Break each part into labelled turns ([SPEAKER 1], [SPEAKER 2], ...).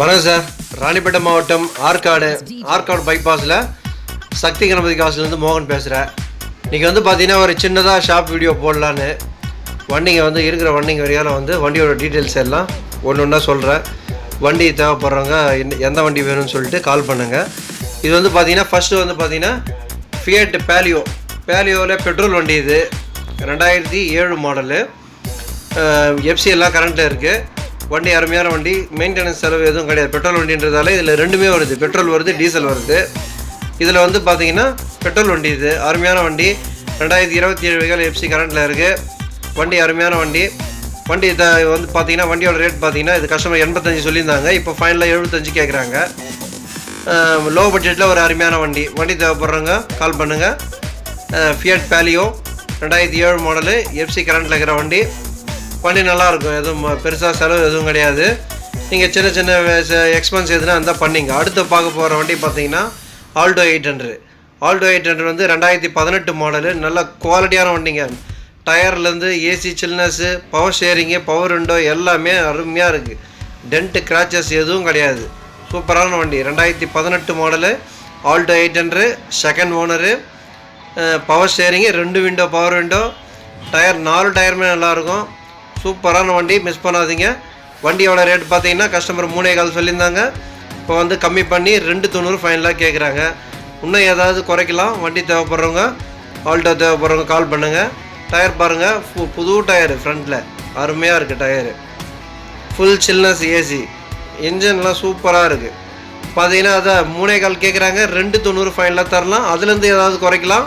[SPEAKER 1] வணக்கம் சார். ராணிப்பேட்டை மாவட்டம் ஆற்காடு ஆற்காடு பைபாஸில் சக்தி கணபதி காசுலேருந்து மோகன் பேசுகிறேன் இன்றைக்கி வந்து பார்த்தீங்கன்னா ஒரு சின்னதாக ஷாப் வீடியோ போடலான்னு. வண்டிங்க வந்து இருக்கிற வண்டிங்க வரையால் வந்து வண்டியோட டீட்டெயில்ஸ் எல்லாம் ஒன்று ஒன்றா சொல்கிறேன் வண்டி தேவைப்படுறவங்க எந்த வண்டி வேணும்னு சொல்லிட்டு கால் பண்ணுங்கள் இது வந்து பார்த்தீங்கன்னா ஃபஸ்ட்டு வந்து பார்த்தீங்கன்னா ஃபியட் பேலியோ பேலியோவில் பெட்ரோல் வண்டி இது. ரெண்டாயிரத்தி ஏழு மாடலு எஃப்சி எல்லாம் கரண்ட்டில் இருக்குது வண்டி அருமையான வண்டி. மெயின்டெனன்ஸ் செலவு எதுவும் கிடையாது. பெட்ரோல் வண்டின்றதால இதில் ரெண்டுமே வருது. பெட்ரோல் வருது டீசல் வருது. இதில் வந்து பார்த்தீங்கன்னா பெட்ரோல் வண்டி இது. அருமையான வண்டி. ரெண்டாயிரத்தி இருபத்தி ஏழு வகையில் எஃப்சி கரண்ட்டில் இருக்குது வண்டி அருமையான வண்டி. வண்டி இதை வந்து பார்த்தீங்கன்னா வண்டியோட ரேட் பார்த்தீங்கன்னா இது கஸ்டமர் எண்பத்தஞ்சு சொல்லியிருந்தாங்க. இப்போ ஃபைனலாக எழுபத்தஞ்சு கேட்குறாங்க லோ பட்ஜெட்டில் ஒரு அருமையான வண்டி. வண்டி தேவைப்படுறவங்க கால் பண்ணுங்கள் ஃபியட் பேலியோ ரெண்டாயிரத்தி ஏழு மாடலு எஃப்சி கரண்ட்டில் இருக்கிற வண்டி. வண்டி நல்லாயிருக்கும். எதுவும் பெருசாக செலவு எதுவும் கிடையாது. நீங்கள் சின்ன சின்ன எக்ஸ்பென்ஸ் எதுனா இருந்தால் பண்ணிங்க. அடுத்து பார்க்க போகிற வண்டி பார்த்தீங்கன்னா Alto eight hundred Alto eight hundred வந்து ரெண்டாயிரத்தி பதினெட்டு மாடலு நல்ல குவாலிட்டியான வண்டிங்க. டயர்லேருந்து AC chillness power steering power window எல்லாமே அருமையாக இருக்குது டென்ட்டு கிராச்சஸ் எதுவும் கிடையாது. சூப்பரான வண்டி. ரெண்டாயிரத்தி பதினெட்டு model Alto eight hundred second owner power steering ரெண்டு விண்டோ பவர் விண்டோ டயர் நாலு டயருமே நல்லாயிருக்கும். சூப்பரான வண்டி மிஸ் பண்ணாதீங்க. வண்டியோட ரேட் பார்த்தீங்கன்னா கஸ்டமர் மூணே கால் சொல்லியிருந்தாங்க. இப்போ வந்து கம்மி பண்ணி ரெண்டு தொண்ணூறு ஃபைனலாக கேட்குறாங்க இன்னும் ஏதாவது குறைக்கலாம் வண்டி தேவைப்படுறவங்க ஆல்டோ தேவைப்படுறவங்க கால் பண்ணுங்கள் டயர் பாருங்கள் பு- புது டயரு ஃப்ரண்ட்டில் அருமையாக இருக்குது டயரு ஃபுல் சில்னஸ் ஏசி இன்ஜின்லாம் சூப்பராக இருக்குது பார்த்தீங்கன்னா அதான் மூணே கால் கேட்குறாங்க ரெண்டு தொண்ணூறு ஃபைனலாக தரலாம். அதுலேருந்து ஏதாவது குறைக்கலாம்.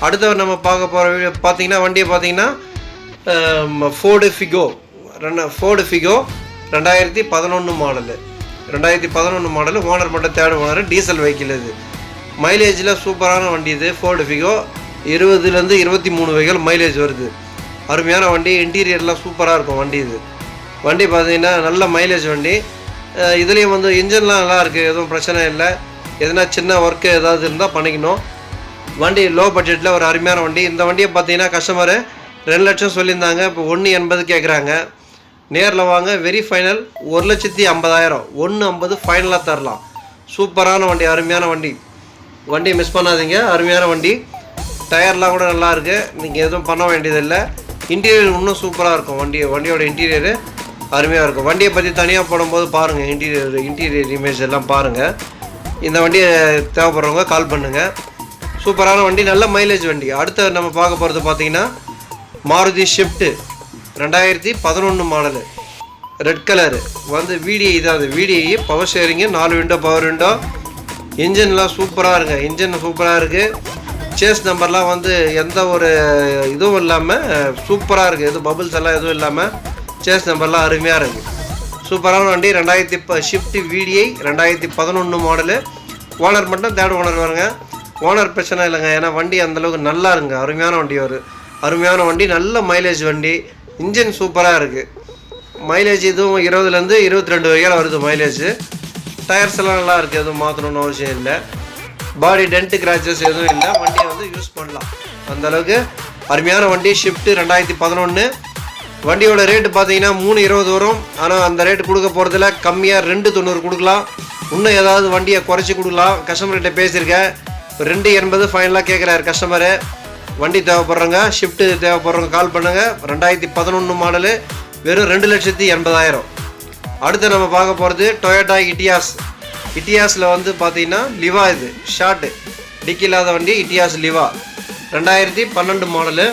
[SPEAKER 1] அடுத்தவர் நம்ம பார்க்க போகிற வீடியோ பார்த்தீங்கன்னா வண்டியை பார்த்தீங்கன்னா ஃபோர்டு ஃபிகோ ரெண்டு ஃபோர்டு ஃபிகோ ரெண்டாயிரத்தி பதினொன்று மாடலு ரெண்டாயிரத்தி பதினொன்று மாடலு ஓனர் மட்டும் தேர்ட் ஓனர் டீசல் வெஹிக்கிள் இது. மைலேஜில் சூப்பரான வண்டி இது ஃபோர்டு ஃபிகோ இருபதுலேருந்து இருபத்தி மூணு வகைகள் மைலேஜ் வருது. அருமையான வண்டி இன்டீரியர்லாம் சூப்பராக இருக்கும் வண்டி இது. வண்டி பார்த்தீங்கன்னா நல்ல மைலேஜ் வண்டி. இதுலேயும் வந்து இன்ஜின்லாம் நல்லா இருக்குது எதுவும் பிரச்சனை இல்லை. எதனா சின்ன ஒர்க்கு ஏதாவது இருந்தால் பண்ணிக்கணும். வண்டி லோ பட்ஜெட்டில் ஒரு அருமையான வண்டி. இந்த வண்டியை பார்த்தீங்கன்னா கஸ்டமரு ரெண்டு லட்சம் சொல்லியிருந்தாங்க இப்போ ஒன்று எண்பது கேட்குறாங்க நேரில் வாங்க வெரி ஃபைனல் ஒரு லட்சத்தி ஐம்பதாயிரம். ஒன்று ஐம்பது ஃபைனலாக தரலாம். சூப்பரான வண்டி அருமையான வண்டி. வண்டியை மிஸ் பண்ணாதீங்க அருமையான வண்டி. டயர்லாம் கூட நல்லாயிருக்கு நீங்கள் எதுவும் பண்ண வேண்டியதில்லை. இன்டீரியர் இன்னும் சூப்பராக இருக்கும் வண்டி வண்டியோட இன்டீரியரு அருமையாக இருக்கும். வண்டியை பற்றி தனியாக போடும்போது பாருங்கள் இன்டீரியர் இன்டீரியர் இமேஜ் எல்லாம் பாருங்கள் இந்த வண்டியை தேவைப்படுறவங்க கால் பண்ணுங்கள் சூப்பரான வண்டி நல்ல மைலேஜ் வண்டி. அடுத்த நம்ம பார்க்க போகிறது பார்த்தீங்கன்னா மாருதி ஷிஃப்ட்டு ரெண்டாயிரத்தி பதினொன்று மாடலு. ரெட் கலரு வந்து விடிஐ இதாக அது விடிஐ பவர் ஷேரிங்கு நாலு விண்டோ பவர் விண்டோ இன்ஜின்லாம் சூப்பராக இருக்குது இன்ஜின் சூப்பராக இருக்குது சேஸ் நம்பர்லாம் வந்து எந்த ஒரு இதுவும் இல்லாமல் சூப்பராக இருக்குது எதுவும் பபுள்ஸ் எல்லாம் எதுவும் இல்லாமல் சேஸ் நம்பர்லாம் அருமையாக இருக்குது சூப்பரான வண்டி ரெண்டாயிரத்தி ப ஷிஃப்ட் விடிஐ ரெண்டாயிரத்தி பதினொன்று மாடலு. ஓனர் மட்டும் தேர்ட் ஓனர் வருங்க. ஓனர் பிரச்சனை இல்லைங்க. ஏன்னா வண்டி அந்தளவுக்கு நல்லா இருங்க அருமையான வண்டி வரும் அருமையான வண்டி நல்ல மைலேஜ் வண்டி. இன்ஜின் சூப்பராக இருக்குது மைலேஜ் இதுவும் இருபதுலேருந்து இருபத்தி ரெண்டு வரைக்கும் வருது மைலேஜ் டயர்ஸ் எல்லாம் நல்லா இருக்குது எதுவும் மாற்றணும்னு அவசியம் இல்லை. பாடி டென்ட் கிராச்சஸ் எதுவும் இல்லை. வண்டியை வந்து யூஸ் பண்ணலாம். அந்த அளவுக்கு அருமையான வண்டி ஷிஃப்ட்டு ரெண்டாயிரத்தி பதினொன்று வண்டியோட ரேட்டு பார்த்தீங்கன்னா மூணு இருபது வரும். ஆனால் அந்த ரேட்டு கொடுக்க போகிறதுல கம்மியாக ரெண்டு தொண்ணூறு கொடுக்கலாம். இன்னும் ஏதாவது வண்டியை குறைச்சி கொடுக்கலாம். கஸ்டமர்கிட்ட பேசியிருக்கேன். ரெண்டு எண்பது ஃபைனலாக கேட்குறாரு கஸ்டமரு வண்டி தேவைப்படுறவங்க ஷிஃப்ட்டு தேவைப்படுறவங்க கால் பண்ணுங்கள் ரெண்டாயிரத்தி பதினொன்று மாடலு வெறும் ரெண்டு லட்சத்தி எண்பதாயிரம். அடுத்து நம்ம பார்க்க போகிறது டொயோட்டா இட்டியாஸ் இட்டியாஸில் வந்து பார்த்தீங்கன்னா லிவா இது. ஷார்ட்டு டிக்கி இல்லாத வண்டி இட்டியாஸ் லிவா ரெண்டாயிரத்தி பன்னெண்டு மாடலு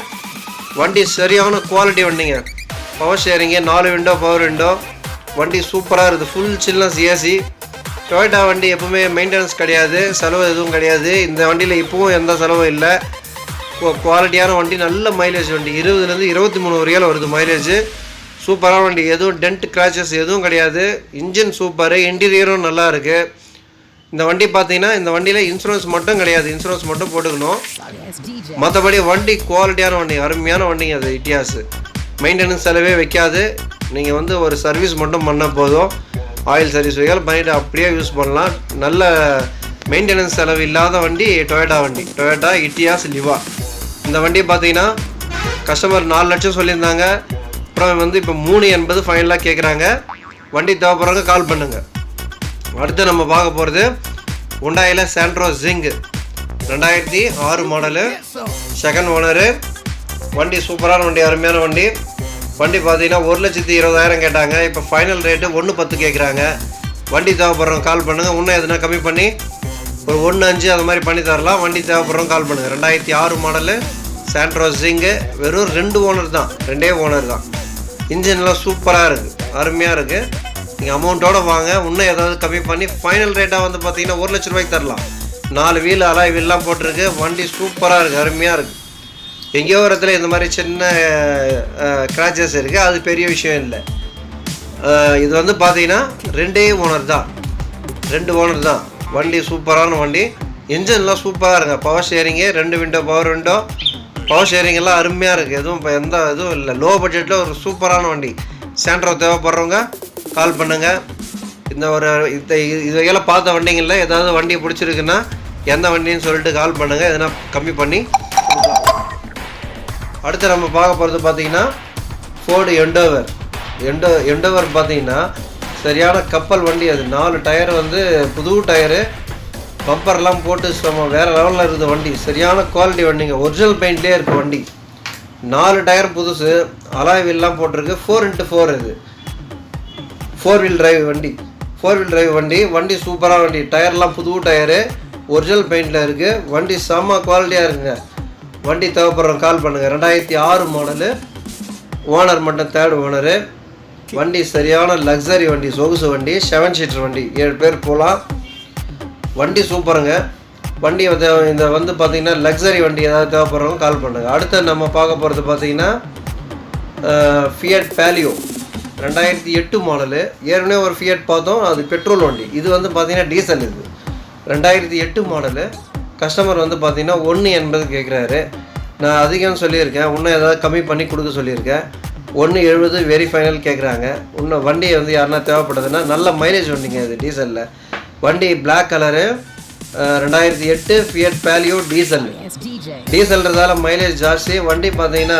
[SPEAKER 1] வண்டி சரியான குவாலிட்டி வண்டிங்க. பவர் ஷேரிங்கு நாலு விண்டோ பவர் விண்டோ வண்டி சூப்பராக இருக்குது. ஃபுல் சில்னஸ் ஏசி டொயோட்டா வண்டி எப்பவுமே மெயின்டெனன்ஸ் கிடையாது. செலவு எதுவும் கிடையாது. இந்த வண்டியில் இப்போவும் எந்த செலவும் இல்லை. குவாலிட்டியான வண்டி நல்ல மைலேஜ் வண்டி. இருபதுலேருந்து இருபத்தி மூணு வரையால் வருது மைலேஜ் சூப்பரான வண்டி. எதுவும் டென்ட் கிராச்சஸ் எதுவும் கிடையாது. இன்ஜின் சூப்பரு இன்டீரியரும் நல்லா இருக்குது இந்த வண்டி பார்த்தீங்கன்னா இந்த வண்டியில் இன்சூரன்ஸ் மட்டும் கிடையாது. இன்சூரன்ஸ் மட்டும் போட்டுக்கணும். மற்றபடி வண்டி குவாலிட்டியான வண்டி அருமையான வண்டிங்க அது இட்டியாஸ் மெயின்டெனன்ஸ் செலவே வைக்காது. நீங்கள் வந்து ஒரு சர்வீஸ் மட்டும் பண்ணால் போதும். ஆயில் சர்வீஸ் வைக்கால் பண்ணிவிட்டு அப்படியே யூஸ் பண்ணலாம். நல்ல மெயின்டெனன்ஸ் செலவு இல்லாத வண்டி டொயேட்டா வண்டி. டொயோட்டா இட்டியாஸ் லிவா இந்த வண்டி பார்த்தீங்கன்னா கஸ்டமர் நாலு லட்சம் சொல்லியிருந்தாங்க. அப்புறம் வந்து இப்போ மூணு எண்பது ஃபைனலாக கேட்குறாங்க வண்டி தேவைப்படுறவங்க கால் பண்ணுங்கள் அடுத்து நம்ம பார்க்க போகிறது உண்டாயில் சாண்ட்ரோ ஜிங்கு ரெண்டாயிரத்தி ஆறு மாடலு செகண்ட் ஓனரு வண்டி சூப்பரான வண்டி அருமையான வண்டி. வண்டி பார்த்தீங்கன்னா ஒரு லட்சத்தி இருபதாயிரம் கேட்டாங்க. இப்போ ஃபைனல் ரேட்டு ஒன்று பத்து கேட்குறாங்க வண்டி தேவைப்படுறவங்க கால் பண்ணுங்கள் இன்னும் எதுனா கம்மி பண்ணி ஒரு ஒன்று அஞ்சு அது மாதிரி பண்ணி தரலாம். வண்டி தேவைப்படுறவங்க கால் பண்ணுங்கள் ரெண்டாயிரத்தி ஆறு மாடலு சாண்ட்ரோ ஜிங்கு வெறும் ரெண்டு ஓனர் தான். ரெண்டே ஓனர் தான். இன்ஜின்லாம் சூப்பராக இருக்குது அருமையாக இருக்குது நீங்கள் அமௌண்ட்டோடு வாங்க. இன்னும் ஏதாவது கம்மி பண்ணி ஃபைனல் ரேட்டாக வந்து பார்த்தீங்கன்னா ஒரு லட்ச ரூபாய்க்கு தரலாம். நாலு வீல் அலாய் வீல்லாம் போட்டிருக்கு. வண்டி சூப்பராக இருக்குது அருமையாக இருக்குது எங்கேயோ ஒரு இடத்துல இந்த மாதிரி சின்ன கிராச்சஸ் இருக்குது அது பெரிய விஷயம் இல்லை. இது வந்து பார்த்தீங்கன்னா ரெண்டே ஓனர் தான். ரெண்டு ஓனர் தான். வண்டி சூப்பரான வண்டி. இன்ஜின்லாம் சூப்பராக இருக்குங்க பவர் ஸ்டேரிங்கு ரெண்டு window power window power steering எல்லாம் அருமையாக இருக்குது எதுவும் இப்போ எந்த இதுவும் இல்லை. லோ பட்ஜெட்டில் ஒரு சூப்பரான வண்டி. சாண்ட்ரோ தேவைப்படுறவங்க கால் பண்ணுங்கள் இந்த ஒரு இந்த இது பார்த்த வண்டிங்களில் ஏதாவது வண்டி பிடிச்சிருக்குன்னா எந்த வண்டின்னு சொல்லிட்டு கால் பண்ணுங்கள் எதனா கம்மி பண்ணி அடுத்து நம்ம பார்க்க போகிறது பார்த்தீங்கன்னா ஃபோர்டு எண்டோவர் எண்டோ எண்டோவர் பார்த்தீங்கன்னா சரியான கப்பல் வண்டி அது. நாலு டயர் வந்து புது டயரு. பம்பர்லாம் போட்டு செம்ம வேறு லெவலில் இருந்த வண்டி சரியான குவாலிட்டி வண்டிங்க ஒரிஜினல் பெயிண்ட்லேயே இருக்குது வண்டி. நாலு டயர் புதுசு அலாய் வீல்லாம் போட்டிருக்கு ஃபோர் இன்ட்டு ஃபோர் இது. ஃபோர் வீல் டிரைவ் வண்டி. ஃபோர் வீல் டிரைவ் வண்டி வண்டி சூப்பராக வண்டி. டயர்லாம் புது டயரு ஒரிஜினல் பெயிண்டில் இருக்குது வண்டி செம்ம குவாலிட்டியாக இருக்குங்க. வண்டி தேவைப்படுறோம் கால் பண்ணுங்கள் ரெண்டாயிரத்தி ஆறு மாடலு ஓனர் மட்டும் தேர்ட் ஓனரு வண்டி சரியான லக்ஸரி வண்டி சொகுசு வண்டி செவன் சீட்டர் வண்டி. ஏழு பேர் போகலாம். வண்டி சூப்பருங்க. வண்டி வந்து இந்த வந்து பார்த்தீங்கன்னா லக்ஸரி வண்டி ஏதாவது தேவைப்படுறவங்க கால் பண்ணுங்கள் அடுத்து நம்ம பார்க்க போகிறது பார்த்தீங்கன்னா ஃபியட் பேலியோ ரெண்டாயிரத்தி எட்டு மாடலு ஏற்கனவே ஒரு ஃபியட் பார்த்தோம் அது பெட்ரோல் வண்டி. இது வந்து பார்த்தீங்கன்னா டீசல் இது. ரெண்டாயிரத்தி எட்டு மாடலு கஸ்டமர் வந்து பார்த்தீங்கன்னா ஒன்று எண்பது கேட்குறாரு நான் அதிகம்னு சொல்லியிருக்கேன். இன்னும் ஏதாவது கம்மி பண்ணி கொடுக்க சொல்லியிருக்கேன். ஒன்று எழுபது வெரி ஃபைனல் கேட்குறாங்க இன்னும் வண்டியை வந்து யாருன்னா தேவைப்படுதுன்னா நல்ல மைலேஜ் வண்டிங்க அது டீசலில் வண்டி Black கலரு ரெண்டாயிரத்தி எட்டு ஃபியட் பேலியோ டீசல். டீசல்ன்றதால மைலேஜ் ஜாஸ்தி. வண்டி பார்த்தீங்கன்னா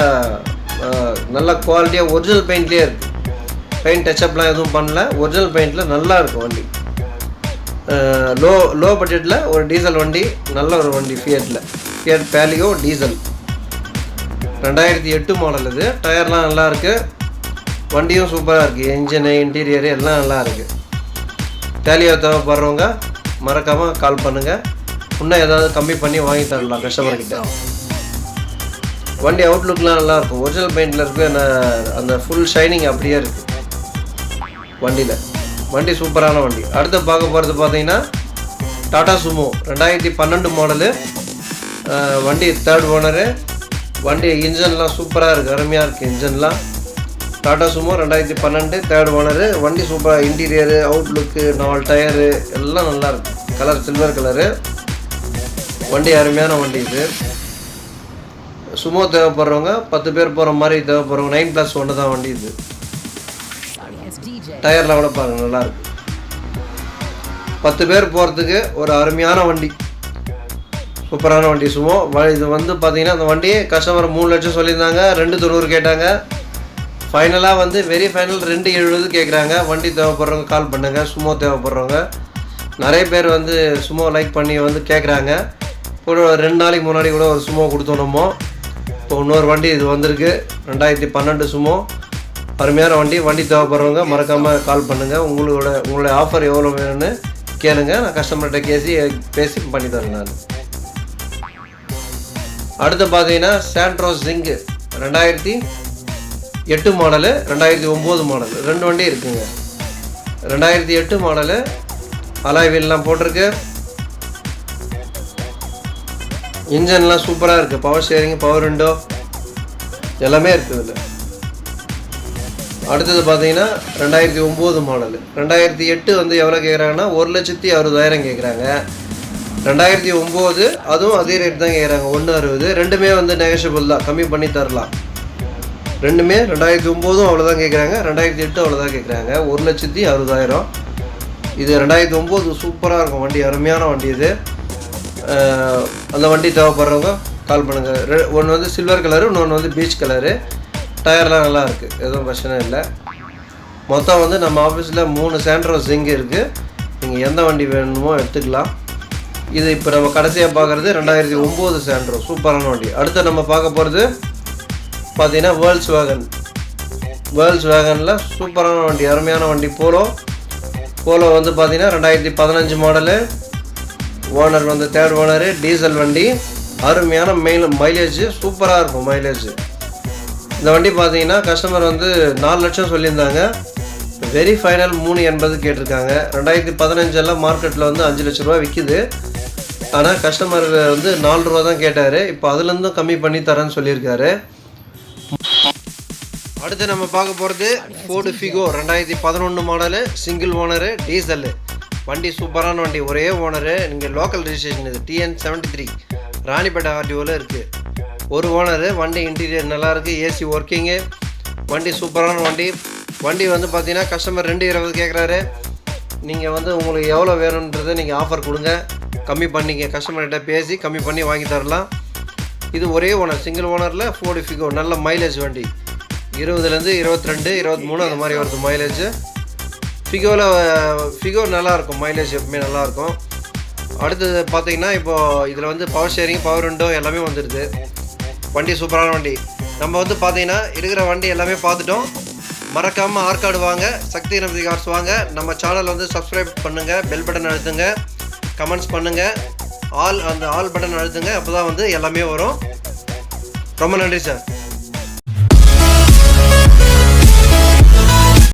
[SPEAKER 1] நல்ல குவாலிட்டியாக ஒரிஜினல் பெயிண்ட்லேயே இருக்குது பெயிண்ட் டச்சப்லாம் எதுவும் பண்ணல. ஒரிஜினல் பெயிண்டில் நல்லா இருக்கும் வண்டி. லோ லோ பட்ஜெட்டில் ஒரு டீசல் வண்டி நல்ல ஒரு வண்டி ஃபியட்டில் ஃபியட் பேலியோ டீசல் ரெண்டாயிரத்தி எட்டு மாடல் இது. டயர்லாம் நல்லா இருக்குது வண்டியும் சூப்பராக இருக்குது இன்ஜினு இன்டீரியரு எல்லாம் நல்லா இருக்குது டேலியாக தேவைப்படுறவங்க மறக்காமல் கால் பண்ணுங்கள் இன்னும் ஏதாவது கம்மி பண்ணி வாங்கி தரலாம் கஸ்டமர்கிட்ட வண்டி அவுட்லுக்லாம் நல்லாயிருக்கும். ஒரிஜினல் பெயிண்டில் இருக்கு அந்த ஃபுல் ஷைனிங் அப்படியே இருக்குது வண்டியில். வண்டி சூப்பரான வண்டி. அடுத்து பார்க்க போகிறது பார்த்தீங்கன்னா டாடா சுமோ ரெண்டாயிரத்தி பன்னெண்டு மாடலு வண்டி தேர்ட் ஓனரு வண்டி இன்ஜின்லாம் சூப்பராக இருக்குது அருமையாக இருக்குது இன்ஜின்லாம் டாடா சுமோ ரெண்டாயிரத்தி பன்னெண்டு தேர்ட் ஓனரு வண்டி சூப்பராக இன்டீரியரு அவுட்லுக்கு நாலு டயரு எல்லாம் நல்லா இருக்குது கலர் சில்வர் கலரு வண்டி அருமையான வண்டி இது. சுமோ தேவைப்படுறவங்க பத்து பேர் போகிற மாதிரி தேவைப்படுறவங்க நைன் ப்ளஸ் ஒன்று தான் வண்டி இது. டயர்லாம் கூட பாருங்க நல்லாயிருக்கு பத்து பேர் போகிறதுக்கு ஒரு அருமையான வண்டி. சூப்பரான வண்டி சுமோ. வ- இது வந்து பார்த்தீங்கன்னா அந்த வண்டி கஸ்டமர் மூணு லட்சம் சொல்லியிருந்தாங்க ரெண்டு தொண்ணூறு கேட்டாங்க. ஃபைனலாக வந்து வெரி ஃபைனல் ரெண்டு எழுபது கேட்குறாங்க வண்டி தேவைப்படுறவங்க கால் பண்ணுங்கள் சுமோ தேவைப்படுறவங்க. நிறைய பேர் வந்து சுமோ லைக் பண்ணி வந்து கேட்குறாங்க ஒரு ரெண்டு நாளைக்கு முன்னாடி கூட ஒரு சுமோ கொடுத்தோம் இப்போ இன்னொரு வண்டி இது வந்திருக்கு. ரெண்டாயிரத்தி பன்னெண்டு சுமோ. அருமையான வண்டி. வண்டி தேவைப்படுறவங்க மறக்காமல் கால் பண்ணுங்கள் உங்களோட உங்களுடைய ஆஃபர் எவ்வளோ வேணும்னு கேளுங்க. நான் கஸ்டமர்கிட்ட கேசி பேசி பண்ணி தரேன் நான். அடுத்து பார்த்தீங்கன்னா சாண்ட்ரோஸ் ஜிங்கு ரெண்டாயிரத்தி எட்டு மாடலு ரெண்டாயிரத்தி ஒம்பது மாடல். ரெண்டு வண்டி இருக்குங்க. ரெண்டாயிரத்தி எட்டு மாடலு அலாய் வீல்லாம் போட்டிருக்கு. இன்ஜின்லாம் சூப்பராக இருக்குது பவர் ஸ்டேரிங் பவர் விண்டோ எல்லாமே இருக்குது இதில். அடுத்தது பார்த்தீங்கன்னா ரெண்டாயிரத்தி ஒம்பது மாடலு. ரெண்டாயிரத்தி எட்டு வந்து எவ்வளோ கேட்குறாங்கன்னா ஒரு லட்சத்தி அறுபதாயிரம் கேட்குறாங்க. ரெண்டாயிரத்தி ஒம்பது அதுவும் அதே ரேட் தான் கேட்குறாங்க. ஒன்று அறுபது ரெண்டுமே வந்து நெகஷியபிள் தான். கம்மி பண்ணி தரலாம். ரெண்டுமே ரெண்டாயிரத்தி ஒம்போதும் அவ்வளோதான் கேட்குறாங்க ரெண்டாயிரத்தி எட்டு அவ்வளோதான் கேட்குறாங்க ஒரு லட்சத்தி அறுபதாயிரம். இது ரெண்டாயிரத்தி ஒம்பது சூப்பராக இருக்கும் வண்டி அருமையான வண்டி இது. அந்த வண்டி தேவைப்படுறவங்க கால் பண்ணுங்கள் ஒன்று வந்து சில்வர் கலரு இன்னொன்று வந்து பீச் கலரு டயர்லாம் நல்லா இருக்குது எதுவும் பிரச்சனை இல்லை. மொத்தம் வந்து நம்ம ஆஃபீஸில் மூணு சேண்ட்ரோ ஜிங்க் இருக்குது நீங்கள் எந்த வண்டி வேணுமோ எடுத்துக்கலாம். இது இப்போ நம்ம கடைசியாக பார்க்குறது ரெண்டாயிரத்தி ஒம்பது சேண்ட்ரோ சூப்பரான வண்டி. அடுத்து நம்ம பார்க்க போகிறது பார்த்தீங்கன்னா வேர்ல்ஸ் வேகன் வேர்ல்ஸ் வேகனில் சூப்பரான வண்டி அருமையான வண்டி. போலோ போலோ வந்து பார்த்தீங்கன்னா ரெண்டாயிரத்தி பதினஞ்சு மாடலு ஓனர் வந்து தேர்ட் ஓனரு டீசல் வண்டி. அருமையான மெயில் மைலேஜ் சூப்பராக இருக்கும் மைலேஜ் இந்த வண்டி பார்த்தீங்கன்னா கஸ்டமர் வந்து நாலு லட்சம் சொல்லியிருந்தாங்க. வெரி ஃபைனல் மூணு எண்பது கேட்டிருக்காங்க. ரெண்டாயிரத்தி பதினஞ்செல்லாம் மார்க்கெட்டில் வந்து அஞ்சு லட்ச ரூபா விற்கிது ஆனால் கஸ்டமர் வந்து நாலு ரூபா தான் கேட்டார். இப்போ அதுலேருந்தும் கம்மி பண்ணி தரேன்னு சொல்லியிருக்காரு. அடுத்து நம்ம பார்க்க போகிறது ஃபோர்டு ஃபிகோ ரெண்டாயிரத்தி பதினொன்று மாடலு சிங்கிள் ஓனரு டீசலு வண்டி சூப்பரான வண்டி ஒரே ஓனரு நீங்கள் லோக்கல் ரிஜிஸ்ட்ரேஷன் இது டிஎன் செவன்ட்டி த்ரீ ராணிப்பேட்டை ஆர்டிஓவில் இருக்குது ஒரு ஓனரு வண்டி இன்டீரியர் நல்லாயிருக்கு ஏசி ஒர்க்கிங்கு வண்டி சூப்பரான வண்டி. வண்டி வந்து பார்த்தீங்கன்னா கஸ்டமர் ரெண்டு இருபது கேட்குறாரு நீங்கள் வந்து உங்களுக்கு எவ்வளோ வேணுன்றதை நீங்கள் ஆஃபர் கொடுங்க. கம்மி பண்ணிங்க கஸ்டமர்கிட்ட பேசி கம்மி பண்ணி வாங்கி தரலாம். இது ஒரே ஓனர் சிங்கிள் ஓனரில் ஃபோர்டு ஃபிகோ நல்ல மைலேஜ் வண்டி. இருபதுலேருந்து இருபத்தி ரெண்டு இருபத்தி மூணு அந்த மாதிரி வருது மைலேஜ் ஃபிகோவில் ஃபிகோ நல்லாயிருக்கும் மைலேஜ் எப்பவுமே நல்லாயிருக்கும். அடுத்தது பார்த்தீங்கன்னா இப்போது இதில் வந்து பவர் ஷேரிங் பவர் விண்டோ எல்லாமே வந்துடுது. வண்டி சூப்பரான வண்டி. நம்ம வந்து பார்த்தீங்கன்னா இருக்கிற வண்டி எல்லாமே பார்த்துட்டோம். மறக்காமல் ஆர்கார்டு வாங்க சக்தி நம்பி கார்ஸ் வாங்க. நம்ம சேனல் வந்து சப்ஸ்கிரைப் பண்ணுங்கள் பெல் பட்டன் அழுத்துங்க கமெண்ட்ஸ் பண்ணுங்கள் ஆல் அந்த ஆல் பட்டன் அழுத்துங்க அப்போ தான் வந்து எல்லாமே வரும். ரொம்ப நன்றி சார்